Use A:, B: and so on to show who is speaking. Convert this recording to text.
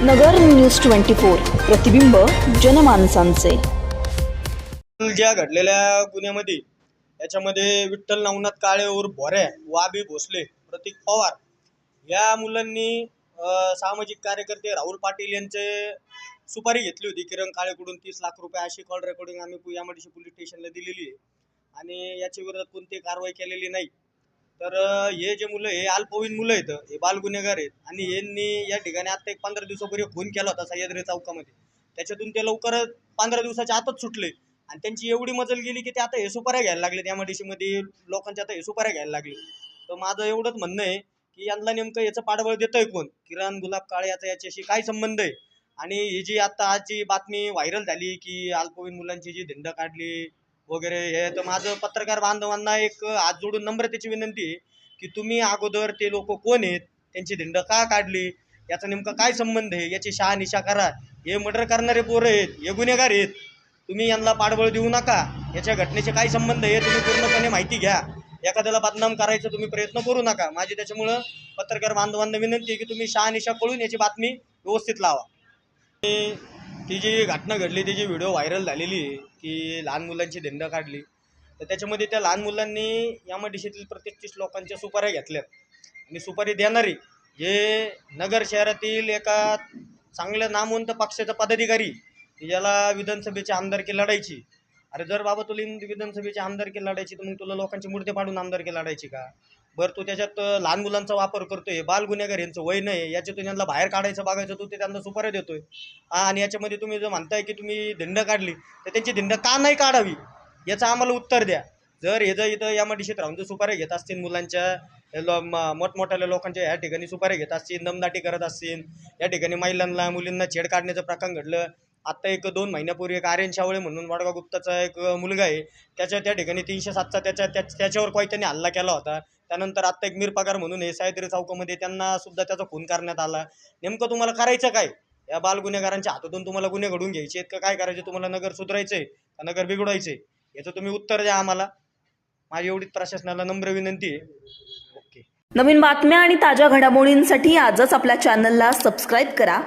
A: नगर news twenty four प्रतिबिंब जनमानसांचे.
B: ज्या घडलेल्या गुन्ह्यामध्ये याच्यामध्ये विठ्ठल नवनाथ काळे और भोऱ्या वाबी भोसले प्रतीक पवार या मुलांनी सामाजिक कार्यकर्ते राहुल पाटील यांचे सुपारी घेतली होती. किरण काळेकडून तीस लाख रुपये अशी कॉल रेकॉर्डिंग आम्ही यामध्ये पोलीस स्टेशनला दिलेली आहे. आणि याच्या विरोधात कोणती कारवाई केलेली नाही. तर हे जे मुलं हे अल्पवयीन मुलं आहेत हे बालगुन्हेगार आहेत आणि यांनी या ठिकाणी आता एक पंधरा दिवसापूर्वी खून केला होता सह्याद्री चौकामध्ये. त्याच्यातून ते लवकरच पंधरा दिवसाच्या आतच सुटले आणि त्यांची एवढी मजल गेली की ते आता हे सुपाऱ्या घ्यायला लागले त्या मध्ये लोकांच्या आता हे सुपाऱ्या घ्यायला लागले. तर माझं एवढंच म्हणणं आहे की यांना नेमकं याचं पाठबळ देतंय कोण? किरण गुलाब काळे याचा याच्याशी काय संबंध आहे? आणि ही जी आता आजची बातमी व्हायरल झाली की अल्पवयीन मुलांची जी धिंड काढली वगैरे हे. तर माझं पत्रकार बांधवांना एक हात जोडून नम्रतेची विनंती आहे की तुम्ही अगोदर ते लोक कोण आहेत त्यांची धिंड का काढली याचा नेमका काय संबंध आहे याची शहानिशा करा. हे मर्डर करणारे पोरं आहेत हे गुन्हेगार आहेत. तुम्ही यांना पाठबळ देऊ नका. याच्या घटनेचे काय संबंध आहे तुम्ही पूर्णपणे माहिती घ्या. एखाद्याला बदनाम करायचा तुम्ही प्रयत्न करू नका. माझी त्याच्यामुळं पत्रकार बांधवांना विनंती आहे की तुम्ही शहानिशा कळून याची बातमी व्यवस्थित लावा. ती जी घटना घडली ती जी व्हिडिओ व्हायरल झालेली आहे की लहान मुलांची धिंड काढली तर त्याच्यामध्ये त्या लहान मुलांनी यामडिशीतील प्रतिष्ठित लोकांच्या सुपाऱ्या घेतल्यात. आणि सुपारी देणारी जे नगर शहरातील एका चांगल्या नामवंत पक्षाचा पदाधिकारी ज्याला विधानसभेची आमदारकी लढायची. अरे जर बाबा तुला विधानसभेच्या विधानसभेची आमदारकी लढायची तर मग तुला लोकांची मूर्ती पाडून आमदारकी लढायची का? बरं तू त्याच्यात लहान मुलांचा वापर करतोय बाल गुन्हेगार यांचं वय नाही याच्यातून त्यांना बाहेर काढायचं बघायचं तू ते त्यांना सुपाऱ्या देतोय. आणि याच्यामध्ये तुम्ही जर म्हणताय की तुम्ही धिंड काढली तर त्यांची धिंड का नाही काढावी? याचं आम्हाला उत्तर द्या. जर हे जर इथं या मडिशीत राहून जर सुपाऱ्या घेत असतील मुलांच्या हे लो- म- मोठमोठ्या लोकांच्या ह्या ठिकाणी सुपाऱ्या घेत असतील दमदाटी करत असतील या ठिकाणी महिलांना मुलींना छेड काढण्याचं प्रकार घडलं आत्ता एक दोन महिन्यापूर्वी एक आर्यन शावळे म्हणून वडगाव गुप्ताचा एक मुलगा आहे. त्याच्या त्या ठिकाणी तीनशे सातचा त्याच्या त्या- त्याच्यावर काही त्यांनी हल्ला केला होता. त्यानंतर आत्ता एक मीर पगार म्हणून हे सायद्री चौकामध्ये त्यांना सुद्धा त्याचा खून करण्यात आला. नेमकं तुम्हाला करायचं काय? या बाल गुन्हेगारांच्या हातातून तुम्हाला गुन्हे घडून घ्यायचे आहेत का? काय करायचे? तुम्हाला नगर सुधारायचंय का? नगर बिघडवायचंय याचं तुम्ही उत्तर द्या आम्हाला. माझी एवढीच प्रशासनाला नम्र विनंती आहे. ओके.
A: नवीन बातम्या आणि ताज्या घडामोडींसाठी आजच आपल्या चॅनलला सबस्क्राईब करा.